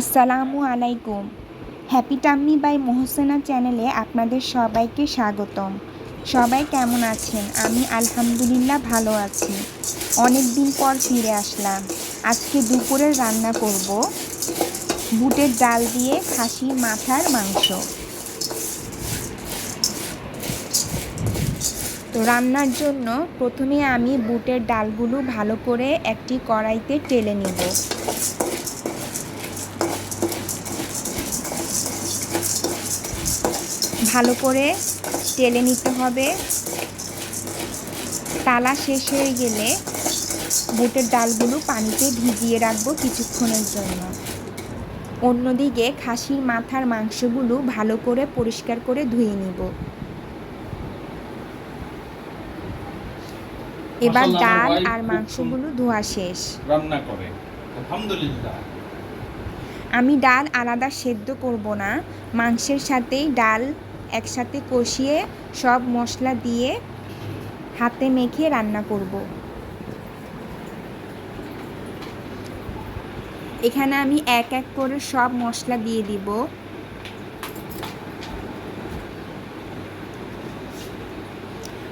আসসালামু আলাইকুম। Happy tummy by Mohsena চ্যানেলে আপনাদের সবাইকে স্বাগতম। সবাই কেমন আছেন? আমি আলহামদুলিল্লাহ ভালো আছি। অনেক দিন পর ফিরে আসলাম। আজকে দুপুরে রান্না করব বুটের ডাল দিয়ে খাসির মাথার মাংস। তো রান্নার জন্য প্রথমে আমি বুটের ডালগুলো ভালো করে একটি কড়াইতে টেলে নিব। ভালো করে টেলে নিতে হবে। তালা শেষ হয়ে গেলে বুটের ডালগুলো পানিতে ভিজিয়ে রাখব কিছুক্ষণের জন্য। অন্যদিকে খাসির মাথার মাংসগুলো ভালো করে পরিষ্কার করে ধুয়ে নিব। এবার ডাল আর মাংসগুলো ধোয়া শেষ। রান্না করে। আলহামদুলিল্লাহ। আমি ডাল আলাদা সেদ্ধ করব না। মাংসের সাথেই ডাল একসাথে কষিয়ে সব মশলা দিয়ে হাতে মেখে রান্না করব। এখানে আমি এক এক করে সব মশলা দিয়ে দিব।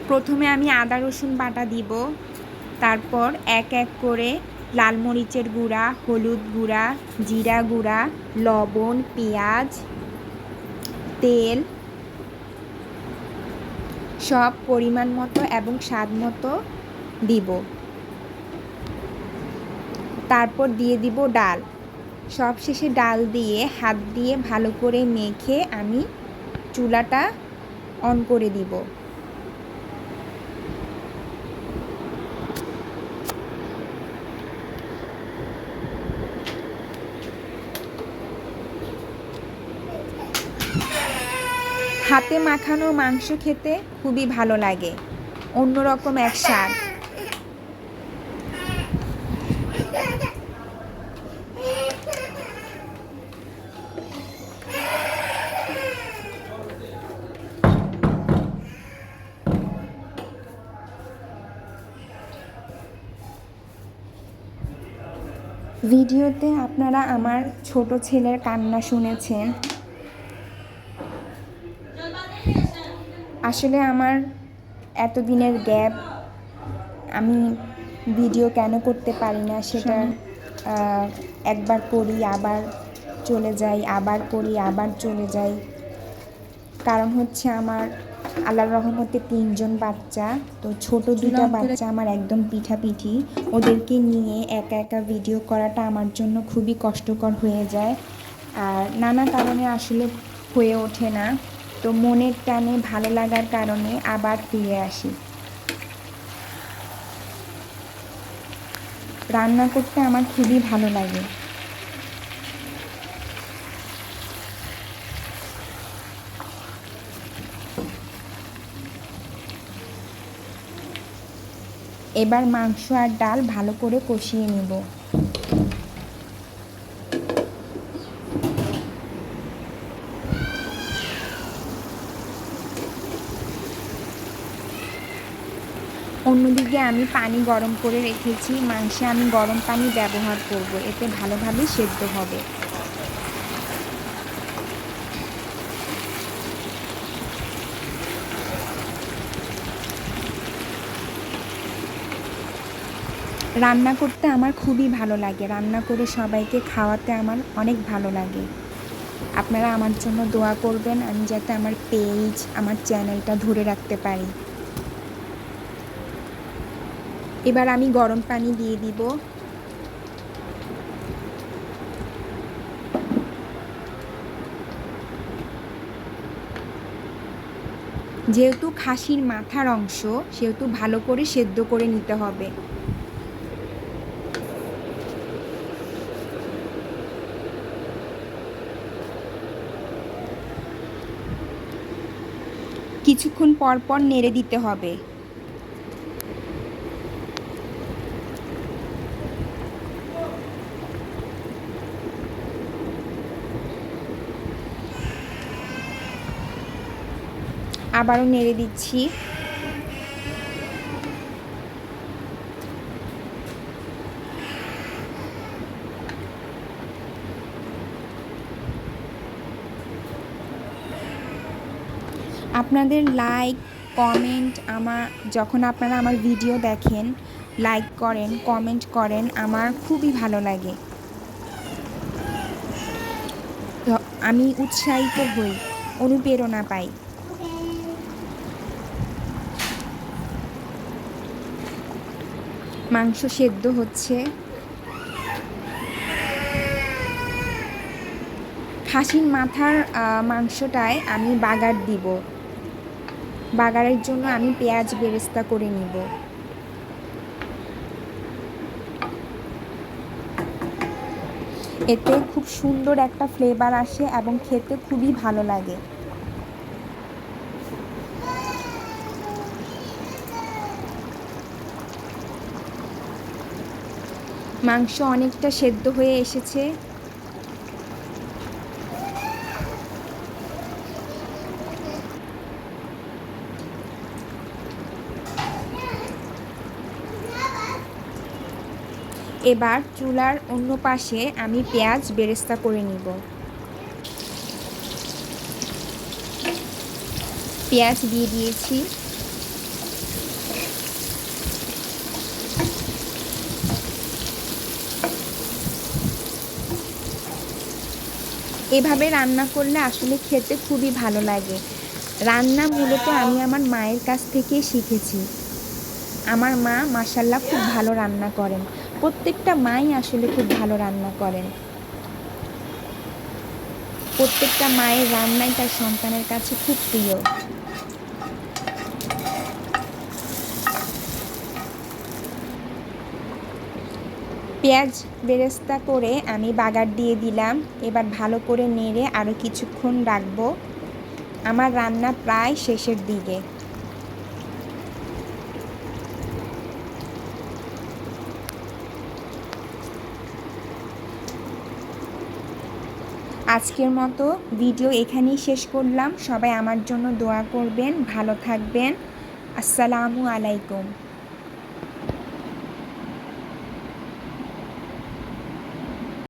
প্রথমে আমি আদা, রসুন বাটা দিব। তারপর এক এক করে লাল মরিচের গুঁড়া, হলুদ গুঁড়া, জিরা গুঁড়া, লবণ, পেঁয়াজ, তেল সব পরিমাণ মতো এবং স্বাদ মতো দিব। তারপর দিয়ে দিব ডাল। সব শেষে ডাল দিয়ে হাত দিয়ে ভালো করে মেখে আমি চুলাটা অন করে দিব। হাতে মাখানো মাংস খেতে খুবই ভালো লাগে। অন্যরকম এক স্বাদ। ভিডিওতে আপনারা আমার ছোট ছেলের কান্না শুনেছেন। আসলে আমার এতদিনের গ্যাপ আমি ভিডিও কেন করতে পারি না সেটা একবার করি আবার চলে যাই আবার করি আবার চলে যাই। কারণ হচ্ছে আমার আল্লাহর রহমতে তিনজন বাচ্চা তো ছোট দুটা বাচ্চা আমার একদম পিঠাপিঠি। ওদেরকে নিয়ে একা একা ভিডিও করাটা আমার জন্য খুবই কষ্টকর হয়ে যায়। আর নানা কারণে আসলে হয়ে ওঠে না। তো মনের টানে ভালো লাগার কারণে আবার ফিরে আসি। রান্না করতে আমার খুবই ভালো লাগে। এবার মাংস আর ডাল ভালো করে কষিয়ে নিব। অন্যদিকে আমি পানি গরম করে রেখেছি, মাংসে আমি গরম পানি ব্যবহার করব, এতে ভালোভাবে সেদ্ধ হবে। রান্না করতে আমার খুবই ভালো লাগে, রান্না করে সবাইকে খাওয়াতে আমার অনেক ভালো লাগে। আপনারা আমার জন্য দোয়া করবেন, আমি যাতে আমার পেজ আমার চ্যানেলটা ধরে রাখতে পারি। এবার আমি গরম পানি দিয়ে দিব। যেহেতু খাসির মাথার অংশ, সেহেতু ভালো করে সেদ্ধ করে নিতে হবে। কিছুক্ষণ পর পর নেড়ে দিতে হবে। আবারও নেড়ে দিচ্ছি। আপনাদের লাইক, কমেন্ট আমার, যখন আপনারা আমার ভিডিও দেখেন, লাইক করেন, কমেন্ট করেন, আমার খুবই ভালো লাগে। আমি উৎসাহিত হই, অনুপ্রেরণা পাই। মাংস সেদ্ধ হচ্ছে। খাসির মাথার মাংসটায় আমি বাগার দিব। বাগারের জন্য আমি পেঁয়াজ বেরেস্তা করে নিব। এতে খুব সুন্দর একটা ফ্লেভার আসে এবং খেতে খুবই ভালো লাগে। মাংস অনেকটা সেদ্ধ হয়ে এসেছে। এবার চুলার অন্য পাশে আমি পেঁয়াজ বেরেস্তা করে নিব। পেঁয়াজ দিয়ে দিয়েছি। এভাবে রান্না করলে আসলে খেতে খুবই ভালো লাগে। রান্না মূলত আমি আমার মায়ের কাছ থেকে শিখেছি। আমার মা মাসাল্লাহ খুব ভালো রান্না করেন। প্রত্যেকটা মাই আসলে খুব ভালো রান্না করেন। প্রত্যেকটা মায়ের রান্নাই তার সন্তানের কাছে খুব প্রিয়। পেঁয়াজ বেরেস্তা করে আমি বাগার দিয়ে দিলাম। এবার ভালো করে নেড়ে আরও কিছুক্ষণ রাখব। আমার রান্না প্রায় শেষের দিকে। আজকের মতো ভিডিও এখানেই শেষ করলাম। সবাই আমার জন্য দোয়া করবেন, ভালো থাকবেন। আসসালামু আলাইকুম।